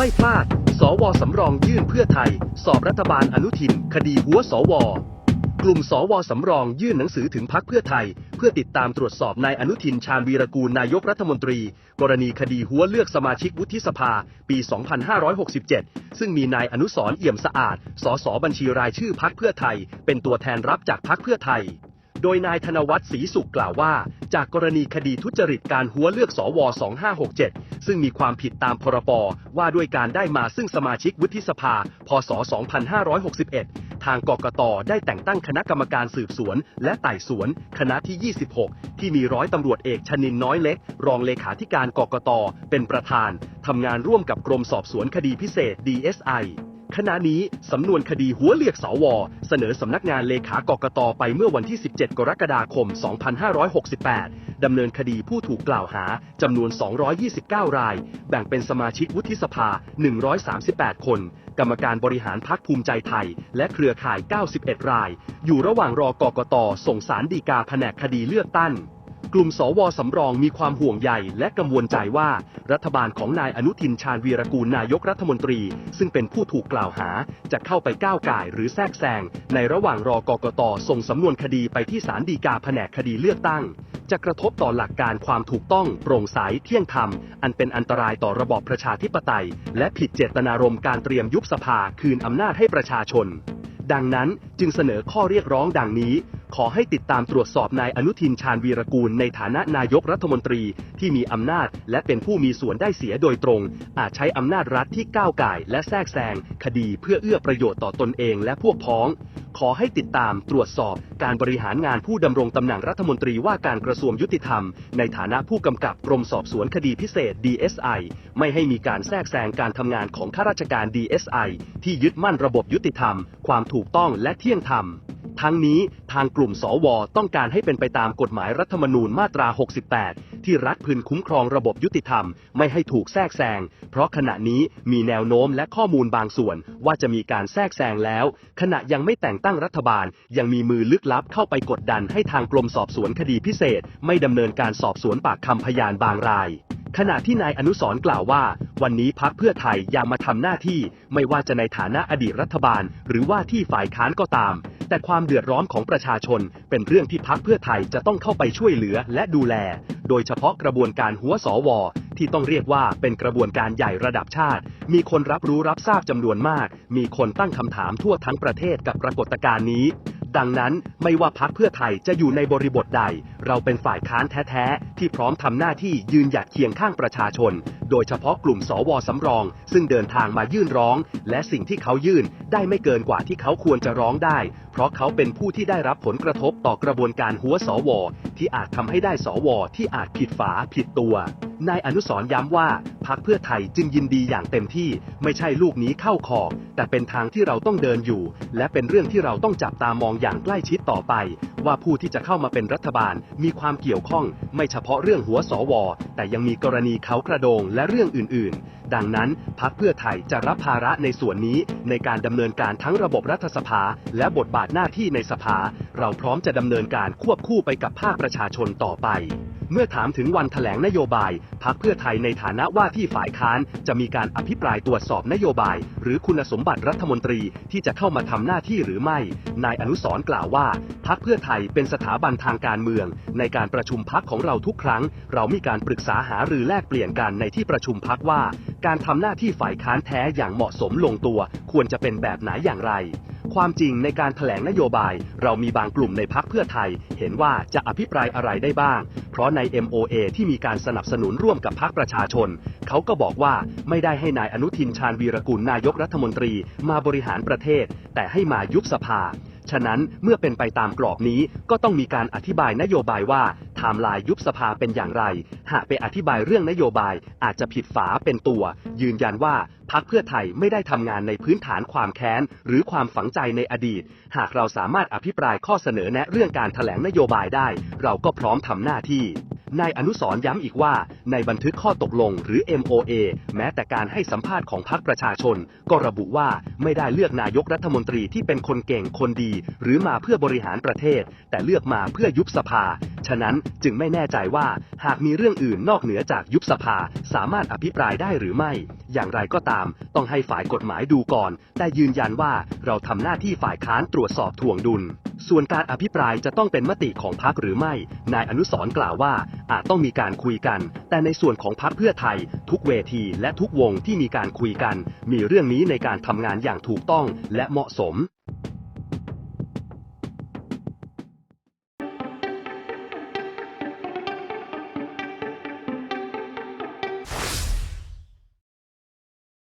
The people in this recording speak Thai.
ไม่พลาด สวสำรองยื่นเพื่อไทย สอบรัฐบาลอนุทิน คดีหัวสว กลุ่มสวสำรองยื่นหนังสือถึงพักเพื่อไทย เพื่อติดตามตรวจสอบนายอนุทินชาญวีรกูลนายกรัฐมนตรี กรณีคดีหัวเลือกสมาชิกวุฒิสภา ปี 2567 ซึ่งมีนายอนุสรเอี่ยมสะอาด สสบัญชีรายชื่อพักเพื่อไทย เป็นตัวแทนรับจากพักเพื่อไทยโดยนายธนวัฒน์ศรีสุขกล่าวว่า จากกรณีคดีทุจริตการหัวเลือกสว 2567 ซึ่งมีความผิดตามพรบว่าด้วยการได้มาซึ่งสมาชิกวุฒิสภา พศ 2561 ทางกกตได้แต่งตั้งคณะกรรมการสืบสวน และไต่สวน คณะที่ 26 ที่มีร้อยตำรวจเอกชนินน้อยเล็ก รองเลขาธิการกกตเป็นประธานทำงานร่วมกับกรมสอบสวนคดีพิเศษ DSI ขณะนี้สำนวนคดีหัวเลือกสว เสนอสำนักงานเลขากกตไปเมื่อวันที่ 17 กรกฎาคม 2568 ดำเนินคดีผู้ถูกกล่าวหาจำนวน 229 ราย แบ่งเป็นสมาชิกวุฒิสภา 138 คน กรรมการบริหารพักภูมิใจไทย และเครือข่าย 91 ราย อยู่ระหว่างรอกกตส่งสารดีกาแผนกคดีเลือกตั้ง กลุ่มสวสำรองมีความห่วงใยและกังวลใจว่า รัฐบาลของนายอนุทินชาญวีรกูลนายกรัฐมนตรี ซึ่งเป็นผู้ถูกกล่าวหา จะเข้าไปก้าวไก่หรือแทรกแซงในระหว่างรอกกตส่งสำนวนคดีไปที่ศาลฎีกาแผนกคดีเลือกตั้ง จะกระทบต่อหลักการความถูกต้องโปร่งใสเที่ยงธรรม อันเป็นอันตรายต่อระบอบประชาธิปไตย และผิดเจตนารมณ์การเตรียมยุบสภาคืนอำนาจให้ประชาชนดังนั้นจึงเสนอข้อเรียกร้องดังนี้ ขอให้ติดตามตรวจสอบนายอนุทินชาญวีรกูลในฐานะนายกรัฐมนตรีที่มีอำนาจ และเป็นผู้มีส่วนได้เสียโดยตรง อาจใช้อำนาจรัฐที่ก้าวก่าย และแทรกแซงคดีเพื่อเอื้อประโยชน์ต่อตนเองและพวกพ้อง ขอให้ติดตามตรวจสอบการบริหารงานผู้ดำรงตำแหน่งรัฐมนตรีว่าการกระทรวงยุติธรรม ในฐานะผู้กำกับกรมสอบสวนคดีพิเศษ DSI ไม่ให้มีการแทรกแซงการทำงานของข้าราชการ DSI ที่ยึดมั่นระบบยุติธรรม ความถูกต้องและเที่ยงธรรม ทั้งนี้ทางกลุ่มสวต้องการให้เป็นไปตามกฎหมายรัฐธรรมนูญมาตรา 68 ที่รัฐพึงคุ้มครองระบบยุติธรรม ไม่ให้ถูกแทรกแซง เพราะขณะนี้มีแนวโน้มและข้อมูลบางส่วนว่าจะมีการแทรกแซงแล้ว ขณะยังไม่แต่งตั้งรัฐบาล ยังมีมือลึกลับเข้าไปกดดันให้ทางกรมสอบสวนคดีพิเศษ ไม่ดำเนินการสอบสวนปากคำพยานบางรายขณะที่นายอนุสรกล่าวว่า วันนี้พักเพื่อไทยอยากมาทำหน้าที่ ไม่ว่าจะในฐานะอดีตรัฐบาล หรือว่าที่ฝ่ายค้านก็ตาม แต่ความเดือดร้อนของประชาชนเป็นเรื่องที่พักเพื่อไทยจะต้องเข้าไปช่วยเหลือและดูแล โดยเฉพาะกระบวนการหัวสวที่ต้องเรียกว่าเป็นกระบวนการใหญ่ระดับชาติ มีคนรับรู้รับทราบจำนวนมาก มีคนตั้งคำถามทั่วทั้งประเทศกับปรากฏการณ์นี้ ดังนั้นไม่ว่าพักเพื่อไทยจะอยู่ในบริบทใด เราเป็นฝ่ายค้านแท้ๆ ที่พร้อมทำหน้าที่ยืนหยัดเคียงข้างประชาชน โดยเฉพาะกลุ่มสวสำรอง ซึ่งเดินทางมายื่นร้อง และสิ่งที่เขายื่นได้ไม่เกินกว่าที่เขาควรจะร้องได้ เพราะเขาเป็นผู้ที่ได้รับผลกระทบต่อกระบวนการหัวสว ที่อาจทำให้ได้สว ที่อาจผิดฝาผิดตัวนายอนุสรย้ำว่าพักเพื่อไทยจึงยินดีอย่างเต็มที่ ไม่ใช่ลูกนี้เข้าคอกแต่เป็นทางที่เราต้องเดินอยู่ และเป็นเรื่องที่เราต้องจับตามองอย่างใกล้ชิดต่อไป ว่าผู้ที่จะเข้ามาเป็นรัฐบาลมีความเกี่ยวข้องไม่เฉพาะเรื่องหัวสว แต่ยังมีกรณีเขากระโดงและเรื่องอื่น ๆ ดังนั้นพักเพื่อไทยจะรับภาระในส่วนนี้ในการดำเนินการทั้งระบบรัฐสภา และบทบาทหน้าที่ในสภา เราพร้อมจะดำเนินการควบคู่ไปกับภาคประชาชนต่อไป เมื่อถามถึงวันแถลงนโยบาย พักเพื่อไทยในฐานะว่าที่ฝ่ายค้าน จะมีการอภิปรายตรวจสอบนโยบาย หรือคุณสมบัติรัฐมนตรีที่จะเข้ามาทำหน้าที่หรือไม่ นายอนุสรกล่าวว่า พักเพื่อไทยเป็นสถาบันทางการเมือง ในการประชุมพักของเราทุกครั้ง เรามีการปรึกษาหารือแลกเปลี่ยนกันในที่ประชุมพักว่า การทำหน้าที่ฝ่ายค้านแท้อย่างเหมาะสมลงตัว ควรจะเป็นแบบไหนอย่างไร ความจริงในการแถลงนโยบาย เรามีบางกลุ่มในพักเพื่อไทย เห็นว่าจะอภิปรายอะไรได้บ้าง เพราะใน MOA ที่มีการสนับสนุนร่วมกับพักประชาชน เขาก็บอกว่าไม่ได้ให้นายอนุทินชาญวีรกุลนายกรัฐมนตรีมาบริหารประเทศ แต่ให้มายุบสภา ฉะนั้นเมื่อเป็นไปตามกรอบนี้ก็ต้องมีการอธิบายนโยบายว่า ไทม์ไลน์ยุบสภาเป็นอย่างไร หากไปอธิบายเรื่องนโยบายอาจจะผิดฝาเป็นตัว ยืนยันว่าพักเพื่อไทยไม่ได้ทำงานในพื้นฐานความแค้น หรือความฝังใจในอดีต หากเราสามารถอภิปรายข้อเสนอแนะเรื่องการแถลงนโยบายได้ เราก็พร้อมทำหน้าที่ นายอนุสรย้ำอีกว่า ในบันทึกข้อตกลงหรือ MOA แม้แต่การให้สัมภาษณ์ของพรรคประชาชน ก็ระบุว่าไม่ได้เลือกนายกรัฐมนตรีที่เป็นคนเก่งคนดี หรือมาเพื่อบริหารประเทศ แต่เลือกมาเพื่อยุบสภา ฉะนั้นจึงไม่แน่ใจว่าหากมีเรื่องอื่นนอกเหนือจากยุบสภา สามารถอภิปรายได้หรือไม่ อย่างไรก็ตาม ต้องให้ฝ่ายกฎหมายดูก่อน แต่ยืนยันว่าเราทำหน้าที่ฝ่ายค้านตรวจสอบถ่วงดุล ส่วนการอภิปรายจะต้องเป็นมติของพรรคหรือไม่ นายอนุสรกล่าวว่า อาจต้องมีการคุยกัน แต่ในส่วนของพรรคเพื่อไทย ทุกเวทีและทุกวงที่มีการคุยกัน มีเรื่องนี้ในการทำงานอย่างถูกต้องและเหมาะสม